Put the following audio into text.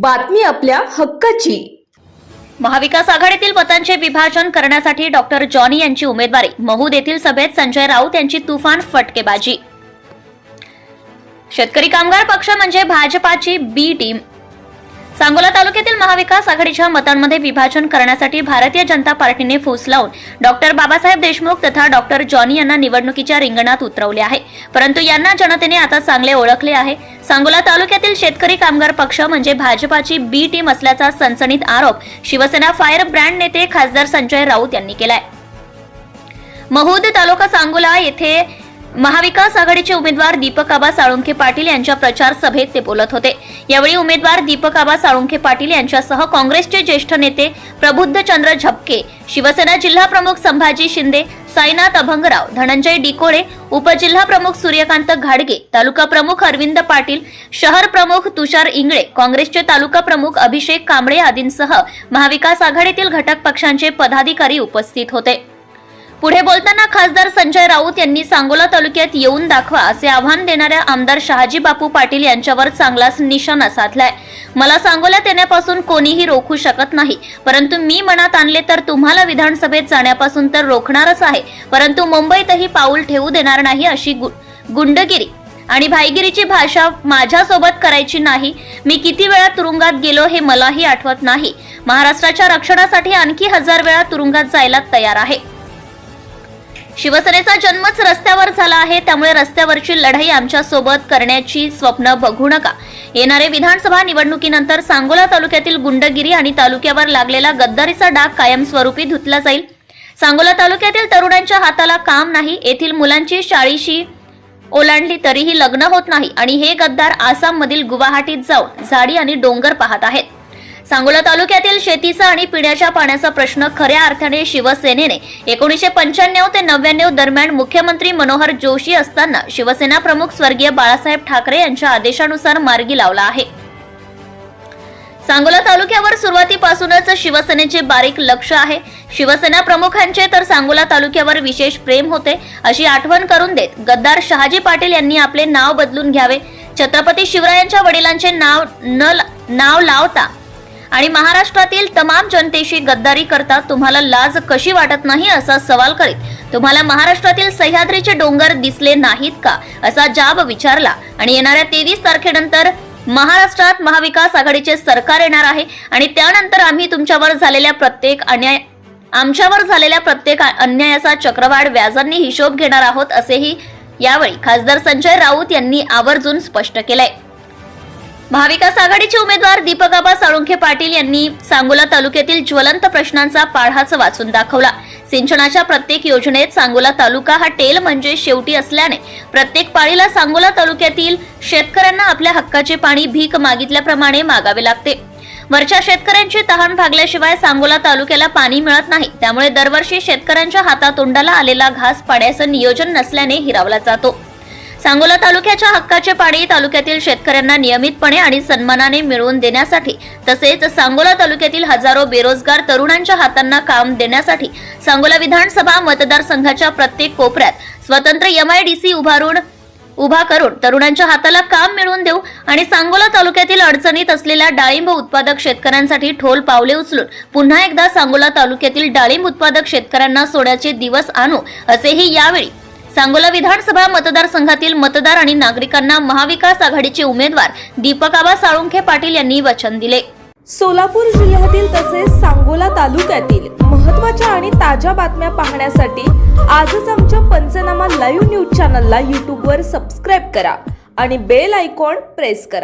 बातमी आपल्या हक्काची. महाविकास आघाडीतील पतांचे विभाजन करण्यासाठी डॉक्टर जॉनी यांची उमेदवारी. महूद येथील सभेत संजय राऊत यांची तुफान फटकेबाजी. शेतकरी कामगार पक्ष म्हणजे भाजपाची बी टीम. सांगोला तालुक्यातील महाविकास आघाडीच्या मतांमध्ये विभाजन करण्यासाठी भारतीय जनता पार्टीने फूस लावून डॉक्टर बाबासाहेब देशमुख तथा डॉक्टर जॉनी यांना निवडणुकीच्या रिंगणात उतरवले आहे. परंतु यांना जनतेने आता चांगले ओळखले आहे. सांगोला तालुक्यातील शेतकरी कामगार पक्ष म्हणजे भाजपाची बी टीम असल्याचा सनसनीत आरोप शिवसेना फायर ब्रँड नेते खासदार संजय राऊत यांनी केलाय. महूद तालुका सांगोला येथे महाविकास आघाडीचे उमेदवार दीपक आबा साळुंखे पाटील यांच्या प्रचार सभेत ते बोलत होते. यावेळी उमेदवार दीपक आबा साळुंखे पाटील यांच्यासह काँग्रेसचे ज्येष्ठ नेते प्रबुद्धचंद्र झपके शिवसेना जिल्हा प्रमुख संभाजी शिंदे साईनाथ अभंगराव धनंजय डिकोळे उपजिल्हा प्रमुख सूर्यकांत घाडगे तालुका प्रमुख अरविंद पाटील शहर प्रमुख तुषार इंगळे काँग्रेसचे तालुका प्रमुख अभिषेक कांबळे आदींसह महाविकास आघाडीतील घटक पक्षांचे पदाधिकारी उपस्थित होते. पुढे बोलताना खासदार संजय राऊत यांनी सांगोला तालुक्यात येऊन दाखवा असे आव्हान देणाऱ्या आमदार शहाजी बापू पाटील यांच्यावर चांगलाच निशाणा साधलाय. मला सांगोल्यात येण्यापासून कोणीही रोखू शकत नाही. परंतु मी मनात आणले तर तुम्हाला विधानसभेत जाण्यापासून तर रोखणारच आहे. परंतु मुंबईतही पाऊल ठेवू देणार नाही अशी गु- गुंडगिरी. आणि भाईगिरीची भाषा माझ्यासोबत करायची नाही. मी किती वेळा तुरुंगात गेलो हे मलाही आठवत नाही. महाराष्ट्राच्या रक्षणासाठी आणखी हजार वेळा तुरुंगात जायला तयार आहे. शिवसेनेचा जन्मच रस्त्यावर झाला आहे त्यामुळे रस्त्यावरची लढाई आमच्यासोबत करण्याची स्वप्न बघू नका. येणारे विधानसभा निवडणुकीनंतर सांगोला तालुक्यातील गुंडगिरी आणि तालुक्यावर लागलेला गद्दारीचा डाग कायमस्वरूपी धुतला जाईल. सांगोला तालुक्यातील तरुणांच्या हाताला काम नाही येथील मुलांची शाळीशी ओलांडली तरीही लग्न होत नाही आणि हे गद्दार आसाममधील गुवाहाटीत जाऊन झाडी आणि डोंगर पाहत आहेत. सांगोला तालुक्यातील शेतीचा आणि पिण्याच्या पाण्याचा प्रश्न खऱ्या अर्थाने शिवसेनेने. एकोणीसशे पंच्याण्णव ते नव्याण्णव दरम्यान मुख्यमंत्री मनोहर जोशी असताना शिवसेना प्रमुख स्वर्गीय बाळासाहेब ठाकरे यांच्या आदेशानुसार मार्गी लावला आहे. सांगोला तालुक्यावर सुरुवातीपासूनच शिवसेनेचे बारीक लक्ष आहे. शिवसेना प्रमुखांचे तर सांगोला तालुक्यावर विशेष प्रेम होते. अशी आठवण करून देत गद्दार शहाजी पाटील यांनी आपले नाव बदलून घ्यावे. छत्रपती शिवरायांच्या वडिलांचे नाव न नाव लावता आणि महाराष्ट्रातील तमाम जनतेशी गद्दारी करता तुम्हाला लाज कशी वाटत नाही असा सवाल करीत तुम्हाला महाराष्ट्रातील सह्याद्रीचे डोंगर दिसले नाहीत का असा जाब विचारला. आणि येणाऱ्या तेवीस तारखेनंतर महाराष्ट्रात महाविकास आघाडीचे सरकार येणार आहे आणि त्यानंतर आम्ही तुमच्यावर झालेल्या प्रत्येक अन्याय आमच्यावर झालेल्या प्रत्येक अन्यायाचा चक्रवाढ व्याजांनी हिशोब घेणार आहोत असेही यावेळी खासदार संजय राऊत यांनी आवर्जून स्पष्ट केलंय. महाविकास आघाडीचे उमेदवार दीपकाबा साळुंखे पाटील यांनी सांगोला तालुक्यातील ज्वलंत प्रश्नांचा पाढाच वाचून दाखवला. सिंचनाच्या प्रत्येक योजनेत सांगोला तालुका हा टेल म्हणजे शेवटी असल्याने प्रत्येक पाळीला सांगोला तालुक्यातील शेतकऱ्यांना आपल्या हक्काचे पाणी भीक मागितल्याप्रमाणे मागावे लागते. वरच्या शेतकऱ्यांची तहान भागल्याशिवाय सांगोला तालुक्याला पाणी मिळत नाही. त्यामुळे दरवर्षी शेतकऱ्यांच्या हातातोंडाला आलेला घास पाण्याचं नियोजन नसल्याने हिरावला जातो. सांगोला तालुक्याच्या हक्काचे पाणी तालुक्यातील शेतकऱ्यांना नियमितपणे आणि सन्मानाने मिळवून देण्यासाठी तसेच सांगोला तालुक्यातील हजारो बेरोजगार तरुणांच्या हातांना काम देण्यासाठी सांगोला विधानसभा मतदारसंघाच्या प्रत्येक कोपऱ्यात स्वतंत्र एमआयडीसी उभारून उभा करून तरुणांच्या हाताला काम मिळवून देऊ आणि सांगोला तालुक्यातील अडचणीत असलेल्या डाळिंब उत्पादक शेतकऱ्यांसाठी ठोल पावले उचलून पुन्हा एकदा सांगोला तालुक्यातील डाळिंब उत्पादक शेतकऱ्यांना सोन्याचे दिवस आणू असेही यावेळी सांगोला विधानसभा मतदारसंघातील मतदार आणि नागरिकांना महाविकास आघाडीचे उमेदवार दीपकाबा साळुंखे पाटील यांनी वचन दिले. सोलापूर जिल्ह्यातील तसेच सांगोला तालुक्यातील महत्त्वाच्या आणि ताज्या बातम्या पाहण्यासाठी आजच आमच्या पंचनामा लाईव्ह न्यूज चॅनलला यूट्यूबवर सबस्क्राईब करा आणि बेल आयकॉन प्रेस करा.